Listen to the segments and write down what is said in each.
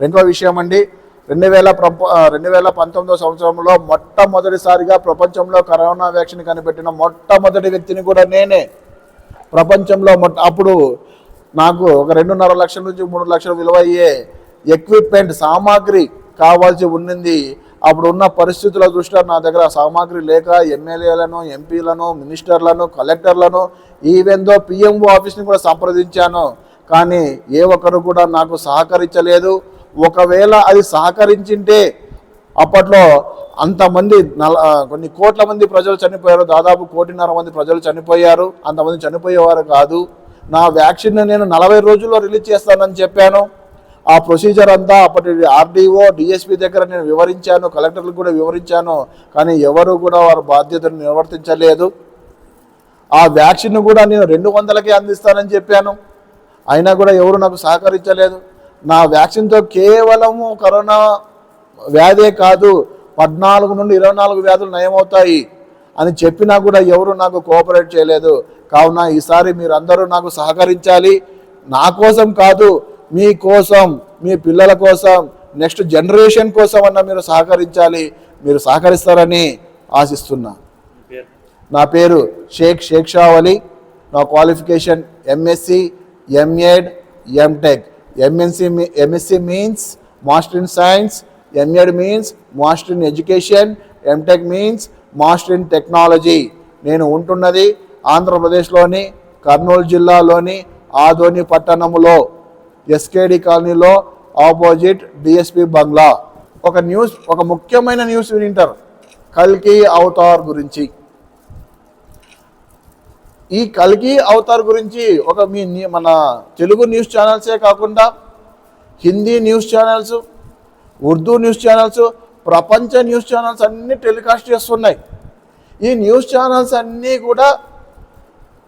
రెండవ విషయం అండి రెండు వేల ప్రప రెండు వేల పంతొమ్మిదో సంవత్సరంలో మొట్టమొదటిసారిగా ప్రపంచంలో కరోనా వ్యాక్సిన్ కనిపెట్టిన మొట్టమొదటి వ్యక్తిని కూడా నేనే. ప్రపంచంలో మొట్ట అప్పుడు నాకు ఒక రెండున్నర లక్షల నుంచి మూడు లక్షలు విలువ అయ్యే ఎక్విప్మెంట్ సామాగ్రి కావాల్సి ఉండింది అప్పుడు ఉన్న పరిస్థితుల దృష్ట్యా నా దగ్గర సామాగ్రి లేక ఎమ్మెల్యేలను ఎంపీలను మినిస్టర్లను కలెక్టర్లను ఈవెందో పిఎంఓ ఆఫీస్ని కూడా సంప్రదించాను. కానీ ఏ ఒక్కరు కూడా నాకు సహకరించలేదు. ఒకవేళ అది సహకరించింటే అప్పట్లో అంతమంది నల కొన్ని కోట్ల మంది ప్రజలు చనిపోయారు. దాదాపు కోటిన్నర మంది ప్రజలు చనిపోయారు. అంతమంది చనిపోయేవారు కాదు. నా వ్యాక్సిన్ నేను నలభై రోజుల్లో రిలీజ్ చేస్తానని చెప్పాను. ఆ ప్రొసీజర్ అంతా అప్పటి ఆర్డీఓ డిఎస్పి దగ్గర నేను వివరించాను. కలెక్టర్లకు కూడా వివరించాను. కానీ ఎవరు కూడా వారి బాధ్యతను నిర్వర్తించలేదు. ఆ వ్యాక్సిన్ కూడా నేను రెండు వందలకే అందిస్తానని చెప్పాను. అయినా కూడా ఎవరు నాకు సహకరించలేదు. నా వ్యాక్సిన్తో కేవలము కరోనా వ్యాధే కాదు పద్నాలుగు నుండి ఇరవై నాలుగు వ్యాధులు నయమవుతాయి అని చెప్పినా కూడా ఎవరు నాకు కోఆపరేట్ చేయలేదు. కావున ఈసారి మీరందరూ నాకు సహకరించాలి. నా కోసం కాదు మీ కోసం మీ పిల్లల కోసం నెక్స్ట్ జనరేషన్ కోసం అన్న మీరు సహకరించాలి. మీరు సహకరిస్తారని ఆశిస్తున్నా. నా పేరు షేక్ షేక్ షా అలీ నా qualification MSc. MEd MTech MNC MSc means master in science MEd means master in education MTech means master in technology నేను ఉంటున్నది ఆంధ్రప్రదేశ్లోని కర్నూలు జిల్లాలోని ఆదోని పట్టణములో ఎస్కేడి కాలనీలో ఆపోజిట్ డిఎస్పి బంగ్లా. ఒక న్యూస్ ఒక ముఖ్యమైన న్యూస్ వింటారు కల్కి అవతార్ గురించి. ఈ కల్కి అవతార్ గురించి ఒక మీ మన తెలుగు న్యూస్ ఛానల్సే కాకుండా Hindi news channels Urdu news channels ప్రపంచ న్యూస్ ఛానల్స్ అన్నీ టెలికాస్ట్ చేస్తున్నాయి. ఈ న్యూస్ ఛానల్స్ అన్నీ కూడా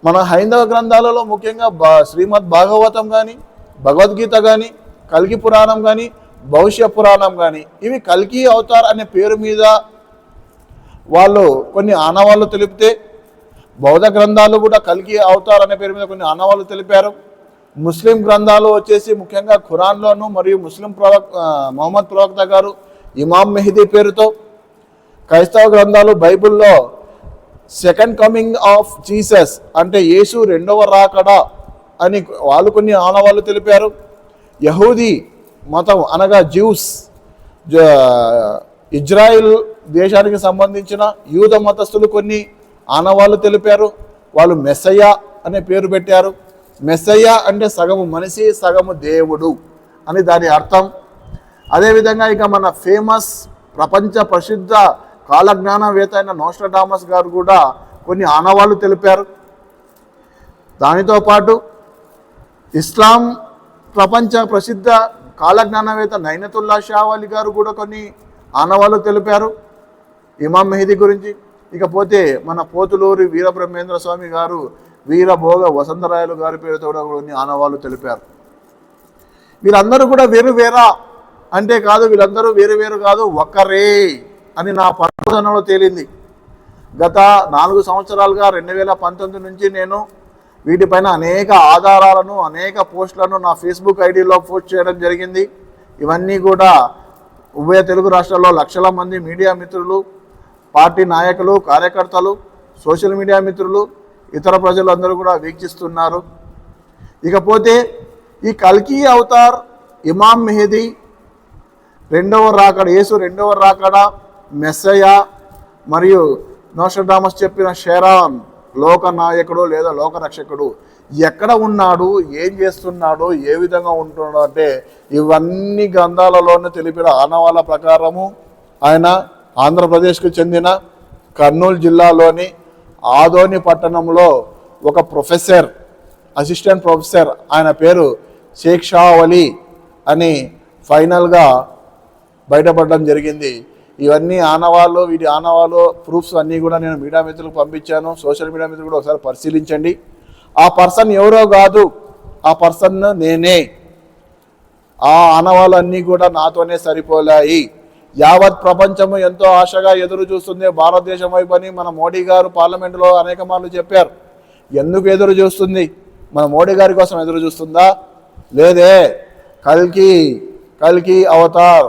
మన హైందవ గ్రంథాలలో ముఖ్యంగా బా శ్రీమద్ భాగవతం కానీ భగవద్గీత కానీ కల్కి పురాణం కానీ భవిష్య పురాణం కానీ ఇవి కల్కి అవతార్ అనే పేరు మీద వాళ్ళు కొన్ని ఆనవాళ్ళు తెలిపితే బౌద్ధ గ్రంథాలు కూడా కలిగి అవతార్ అనే పేరు మీద కొన్ని ఆనవాళ్ళు తెలిపారు. ముస్లిం గ్రంథాలు వచ్చేసి ముఖ్యంగా ఖురాన్లోను మరియు ముస్లిం ప్రవక్ మొహమ్మద్ ప్రవక్త గారు ఇమాం మెహిదీ పేరుతో క్రైస్తవ గ్రంథాలు బైబిల్లో సెకండ్ కమింగ్ ఆఫ్ జీసస్ అంటే యేసు రెండవ రాకడా అని వాళ్ళు కొన్ని ఆనవాళ్ళు తెలిపారు. యహూదీ మతం అనగా జ్యూస్ ఇజ్రాయిల్ దేశానికి సంబంధించిన యూద మతస్థులు కొన్ని ఆనవాళ్ళు తెలిపారు వాళ్ళు మెస్సయ్య అనే పేరు పెట్టారు. మెస్సయ్య అంటే సగము మనిషి సగము దేవుడు అని దాని అర్థం. అదేవిధంగా ఇక మన ఫేమస్ ప్రపంచ ప్రసిద్ధ కాలజ్ఞానవేత్త అయిన నోస్ట్రడామస్ గారు కూడా కొన్ని ఆనవాళ్ళు తెలిపారు. దానితో పాటు ఇస్లాం ప్రపంచ ప్రసిద్ధ కాలజ్ఞానవేత్త నైనతుల్లా షావాలి గారు కూడా కొన్ని ఆనవాళ్ళు తెలిపారు. ఇమాం మెహదీ గురించి ఇకపోతే మన పోతులూరి వీరబ్రహ్మేంద్ర స్వామి గారు వీరభోగ వసంతరాయలు గారి పేరుతో కూడా కొన్ని ఆనవాళ్ళు తెలిపారు. వీళ్ళందరూ కూడా వేరు వేరా అంటే కాదు వీళ్ళందరూ వేరు వేరు కాదు ఒక్కరే అని నా పరిశోధనలో తేలింది. గత నాలుగు సంవత్సరాలుగా రెండు వేల పంతొమ్మిది నుంచి నేను వీటిపైన అనేక ఆధారాలను అనేక పోస్టులను నా ఫేస్బుక్ ఐడిలో పోస్ట్ చేయడం జరిగింది. ఇవన్నీ కూడా ఉభయ తెలుగు రాష్ట్రాల్లో లక్షల మంది మీడియా మిత్రులు పార్టీ నాయకులు కార్యకర్తలు సోషల్ మీడియా మిత్రులు ఇతర ప్రజలందరూ కూడా వీక్షిస్తున్నారు. ఇకపోతే ఈ కల్కి అవతార్ ఇమాం మెహదీ రెండవ రాకడ యేసు రెండవ రాకడ మెస్సయ మరియు నోషడామస్ చెప్పిన షెరాన్ లోక నాయకుడు లేదా లోక రక్షకుడు ఎక్కడ ఉన్నాడు ఏం చేస్తున్నాడు ఏ విధంగా ఉంటున్నాడు అంటే ఇవన్నీ గ్రంథాలలోనే తెలిపిన ఆనవాళ్ళ ప్రకారము. ఆయన ఆంధ్రప్రదేశ్కు చెందిన కర్నూలు జిల్లాలోని ఆదోని పట్టణంలో ఒక ప్రొఫెసర్ అసిస్టెంట్ ప్రొఫెసర్ ఆయన పేరు షేక్ షా అలీ అని ఫైనల్గా బయటపడడం జరిగింది. ఇవన్నీ ఆనవాళ్ళు వీటి ఆనవాళ్ళు ప్రూఫ్స్ అన్నీ కూడా నేను మీడియా మిత్రులకు పంపించాను. సోషల్ మీడియా మిత్రులు కూడా ఒకసారి పరిశీలించండి. ఆ పర్సన్ ఎవరో కాదు ఆ పర్సన్ నేనే. ఆ ఆనవాళ్ళు అన్నీ కూడా నాతోనే సరిపోలాయి. యావత్ ప్రపంచము ఎంతో ఆశగా ఎదురు చూస్తుంది. భారతదేశం వైపు అని మన మోడీ గారు పార్లమెంటులో అనేక మార్లు చెప్పారు. ఎందుకు ఎదురు చూస్తుంది? మన మోడీ గారి కోసం ఎదురు చూస్తుందా? లేదే. కల్కి కల్కి అవతార్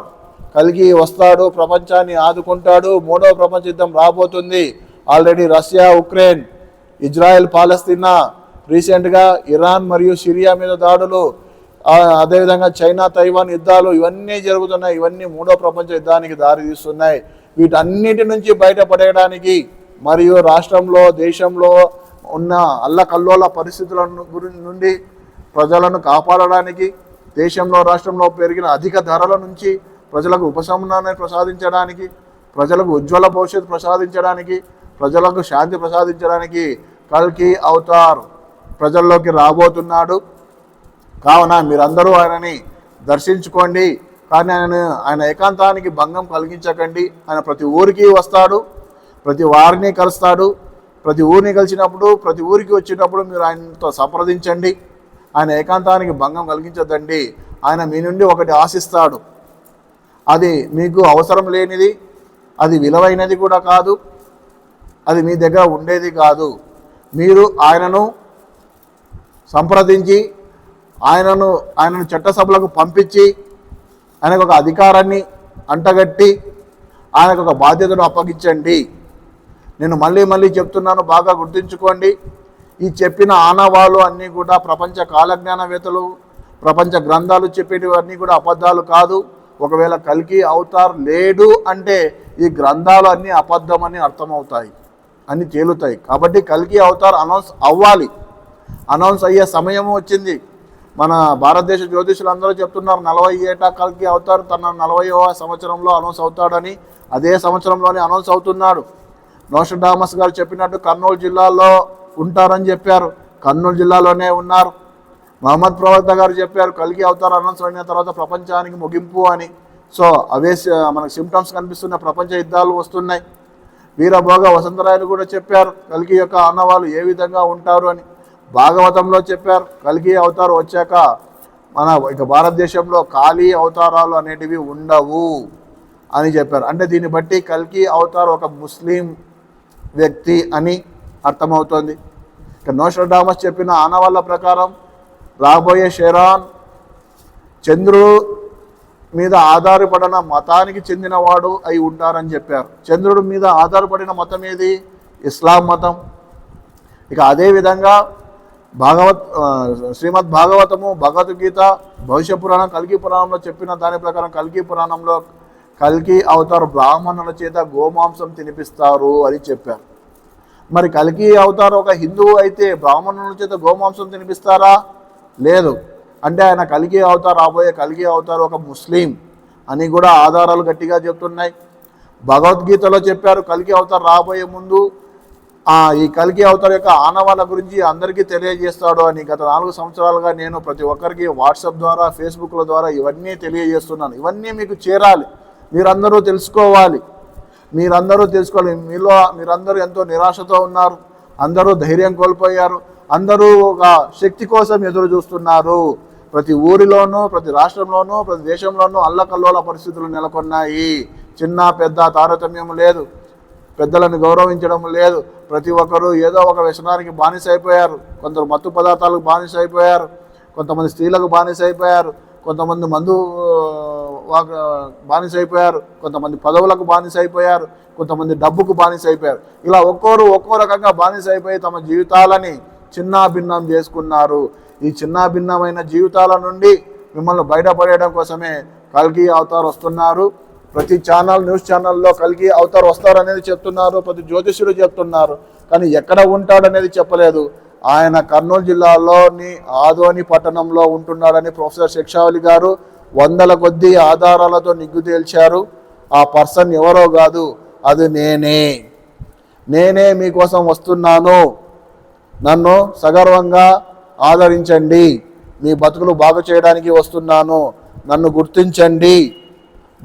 కల్కి వస్తాడు ప్రపంచాన్ని ఆదుకుంటాడు మూడో ప్రపంచ యుద్ధం రాబోతుంది. Already Russia Ukraine Israel Palestine రీసెంట్గా ఇరాన్ మరియు సిరియా మీద దాడులు అదేవిధంగా చైనా తైవాన్ యుద్ధాలు ఇవన్నీ జరుగుతున్నాయి. ఇవన్నీ మూడో ప్రపంచ యుద్ధానికి దారితీస్తున్నాయి. వీటన్నిటి నుంచి బయటపడేయడానికి మరియు రాష్ట్రంలో దేశంలో ఉన్న అల్లకల్లోల పరిస్థితుల నుండి ప్రజలను కాపాడడానికి దేశంలో రాష్ట్రంలో పెరిగిన అధిక ధరల నుంచి ప్రజలకు ఉపశమనాన్ని ప్రసాదించడానికి ప్రజలకు ఉజ్వల భవిష్యత్తు ప్రసాదించడానికి ప్రజలకు శాంతి ప్రసాదించడానికి కల్కి అవతార్ ప్రజల్లోకి రాబోతున్నాడు. కావున మీరందరూ ఆయనని దర్శించుకోండి. కానీ ఆయన ఆయన ఏకాంతానికి భంగం కలిగించకండి. ఆయన ప్రతి ఊరికి వస్తాడు ప్రతి వారిని కలుస్తాడు. ప్రతి ఊరిని కలిసినప్పుడు ప్రతి ఊరికి వచ్చేటప్పుడు మీరు ఆయనతో సంప్రదించండి. ఆయన ఏకాంతానికి భంగం కలిగించద్దండి. ఆయన మీ నుండి ఒకటి ఆశిస్తాడు. అది మీకు అవసరం లేనిది అది విలువైనది కూడా కాదు అది మీ దగ్గర ఉండేది కాదు. మీరు ఆయనను సంప్రదించి ఆయనను ఆయనను చట్టసభలకు పంపించి ఆయనకు ఒక అధికారాన్ని అంటగట్టి ఆయనకు ఒక బాధ్యతను అప్పగించండి. నేను మళ్ళీ మళ్ళీ చెప్తున్నాను బాగా గుర్తుంచుకోండి. ఈ చెప్పిన ఆనవాళ్ళు అన్నీ కూడా ప్రపంచ కాలజ్ఞానవేత్తలు ప్రపంచ గ్రంథాలు చెప్పేటివన్నీ కూడా అబద్ధాలు కాదు. ఒకవేళ కలికి అవుతారు లేడు అంటే ఈ గ్రంథాలు అన్నీ అబద్ధమని అర్థమవుతాయి అని తేలుతాయి. కాబట్టి కలికి అవుతారు అనౌన్స్ అవ్వాలి. అనౌన్స్ అయ్యే సమయం వచ్చింది. మన భారతదేశ జ్యోతిషులు అందరూ చెప్తున్నారు నలభై ఏటా కల్కి అవుతారు తన నలభైవ సంవత్సరంలో అనౌన్స్ అవుతాడని అదే సంవత్సరంలోనే అనౌన్స్ అవుతున్నాడు. నోషడామస్ గారు చెప్పినట్టు కర్నూలు జిల్లాలో ఉంటారని చెప్పారు కర్నూలు జిల్లాలోనే ఉన్నారు. మహమ్మద్ ప్రవక్త గారు చెప్పారు కలిగి అవతారు అనౌన్స్ అయిన తర్వాత ప్రపంచానికి ముగింపు అని. సో అవే మనకు సిమ్టమ్స్ కనిపిస్తున్న ప్రపంచ యుద్ధాలు వస్తున్నాయి. వీరభోగ వసంతరాయలు కూడా చెప్పారు కలిగి యొక్క ఆనవాళ్ళు ఏ విధంగా ఉంటారు అని. భాగవతంలో చెప్పారు కలిగి అవతారు వచ్చాక మన ఇక భారతదేశంలో ఖాళీ అవతారాలు అనేటివి ఉండవు అని చెప్పారు. అంటే దీన్ని బట్టి కల్కి అవతార్ ఒక ముస్లిం వ్యక్తి అని అర్థమవుతోంది. ఇక నోషడామస్ చెప్పిన ఆనవాళ్ళ ప్రకారం రాబోయే షెరాన్ చంద్రుడు మీద ఆధారపడిన మతానికి చెందినవాడు అయి ఉంటారని చెప్పారు. చంద్రుడి మీద ఆధారపడిన మతం ఏది? ఇస్లాం మతం. ఇక అదేవిధంగా భాగవత్ శ్రీమద్ భాగవతము భగవద్గీత భవిష్య పురాణం కల్కి పురాణంలో చెప్పిన దాని ప్రకారం కల్కి పురాణంలో కల్కి అవతారు బ్రాహ్మణుల చేత గోమాంసం తినిపిస్తారు అని చెప్పారు. మరి కల్కి అవతారు ఒక హిందువు అయితే బ్రాహ్మణుల చేత గోమాంసం తినిపిస్తారా? లేదు. అంటే ఆయన కలిగి అవతారు రాబోయే కలిగి అవతారు ఒక ముస్లిం అని కూడా ఆధారాలు గట్టిగా చెప్తున్నాయి. భగవద్గీతలో చెప్పారు కలిగి అవతారు రాబోయే ముందు ఈ కలిగి అవతార్ యొక్క ఆనవాళ్ళ గురించి అందరికీ తెలియజేస్తాడు అని గత నాలుగు సంవత్సరాలుగా నేను ప్రతి ఒక్కరికి వాట్సాప్ ద్వారా ఫేస్బుక్ల ద్వారా ఇవన్నీ తెలియజేస్తున్నాను. ఇవన్నీ మీకు చేరాలి. మీరందరూ తెలుసుకోవాలి. మీరందరూ తెలుసుకోవాలి. మీలో మీరందరూ ఎంతో నిరాశతో ఉన్నారు. అందరూ ధైర్యం కోల్పోయారు. అందరూ ఒక శక్తి కోసం ఎదురు చూస్తున్నారు. ప్రతి ఊరిలోనూ ప్రతి రాష్ట్రంలోనూ ప్రతి దేశంలోనూ అల్లకల్లోల పరిస్థితులు నెలకొన్నాయి. చిన్న పెద్ద తారతమ్యం లేదు. పెద్దలను గౌరవించడం లేదు. ప్రతి ఒక్కరూ ఏదో ఒక వ్యసనానికి బానిస అయిపోయారు. కొందరు మత్తు పదార్థాలకు బానిస అయిపోయారు. కొంతమంది స్త్రీలకు బానిస అయిపోయారు. కొంతమంది మందు బానిస అయిపోయారు. కొంతమంది పదవులకు బానిస అయిపోయారు. కొంతమంది డబ్బుకు బానిస అయిపోయారు. ఇలా ఒక్కోరు ఒక్కో రకంగా బానిస అయిపోయి తమ జీవితాలని చిన్నా భిన్నం చేసుకున్నారు. ఈ చిన్నా భిన్నమైన జీవితాల నుండి మిమ్మల్ని బయటపడేయడం కోసమే కల్కి అవతార్ వస్తున్నారు. ప్రతి ఛానల్ న్యూస్ ఛానల్లో కలిగి అవతారు వస్తారు అనేది చెప్తున్నారు ప్రతి జ్యోతిష్యుడు చెప్తున్నారు. కానీ ఎక్కడ ఉంటాడనేది చెప్పలేదు. ఆయన కర్నూలు జిల్లాలోని ఆదోని పట్టణంలో ఉంటున్నాడని ప్రొఫెసర్ శిక్షావళి గారు వందల కొద్ది ఆధారాలతో నిగ్గు తేల్చారు. ఆ పర్సన్ ఎవరో కాదు అది నేనే. నేనే మీకోసం వస్తున్నాను. నన్ను సగర్వంగా ఆదరించండి. మీ బతుకులు బాగు చేయడానికి వస్తున్నాను. నన్ను గుర్తించండి.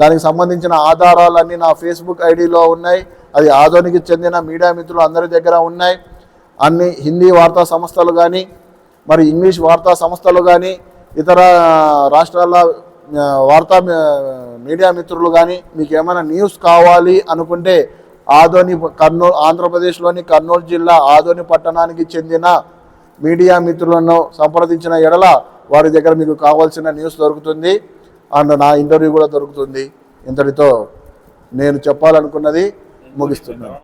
దానికి సంబంధించిన ఆధారాలన్నీ నా ఫేస్బుక్ ఐడిలో ఉన్నాయి. అది ఆధోనికి చెందిన మీడియా మిత్రులు అందరి దగ్గర ఉన్నాయి. అన్ని హిందీ వార్తా సంస్థలు కానీ మరి ఇంగ్లీష్ వార్తా సంస్థలు కానీ ఇతర రాష్ట్రాల వార్తా మీడియా మిత్రులు కానీ మీకు ఏమైనా న్యూస్ కావాలి అనుకుంటే ఆదోని కర్నూలు ఆంధ్రప్రదేశ్లోని కర్నూలు జిల్లా ఆదోని పట్టణానికి చెందిన మీడియా మిత్రులను సంప్రదించిన ఎడల వారి దగ్గర మీకు కావాల్సిన న్యూస్ దొరుకుతుంది. అండ్ నా ఇంటర్వ్యూ కూడా దొరుకుతుంది. ఇంతటితో నేను చెప్పాలనుకున్నది ముగిస్తున్నాను.